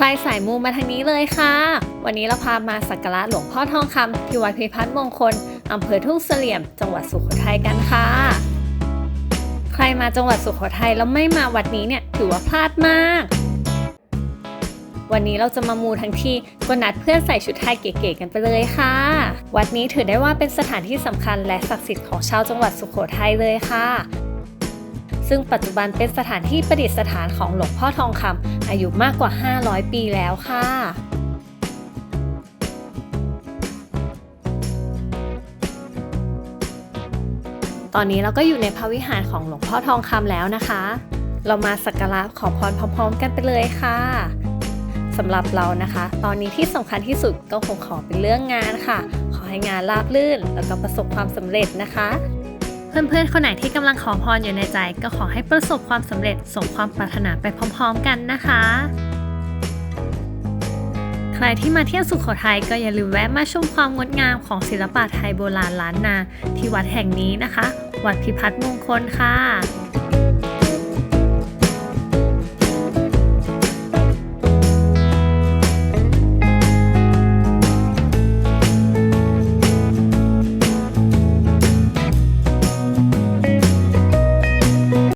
ใครสายมูมาทางนี้เลยค่ะ วันนี้เราพามาสักการะหลวงพ่อทองคำที่วัดพิพัฒน์มงคลอำเภอทุ่งเสลี่ยม จังหวัดสุโขทัยกันค่ะ ใครมาจังหวัดสุโขทัยแล้วไม่มาวัดนี้เนี่ยถือว่าพลาดมาก วันนี้เราจะมามูทั้งทีก็นัดเพื่อนใส่ชุดไทยเก๋ๆกันไปเลยค่ะ วัดนี้ถือได้ว่าเป็นสถานที่สำคัญและศักดิ์สิทธิ์ของชาวจังหวัดสุโขทัยเลยค่ะ ซึ่งปัจจุบันเป็นสถานที่ประดิษฐานของหลวงพ่อทองคำอายุมากกว่า 500 ปีแล้วค่ะตอนนี้เราก็อยู่ในพระวิหารของหลวงพ่อทองคำแล้วนะคะ เรามาสักการะขอพรพร้อมๆ กันไปเลยค่ะสำหรับเรานะคะ ตอนนี้ที่สำคัญที่สุดก็คงขอเป็นเรื่องงานค่ะ ขอให้งานราบรื่นแล้วก็ประสบความสำเร็จนะคะ เพื่อนๆ คนไหนที่กำลังขอพรอยู่ในใจ ก็ขอให้ประสบความสำเร็จสมความปรารถนาไปพร้อมๆกันนะคะ ใครที่มาเที่ยวสุขโขทัยก็อย่าลืมแวะมาชมความงดงามของศิลปะไทยโบราณล้านนาที่วัดแห่งนี้นะคะ วัดพิพัฒน์มงคลค่ะ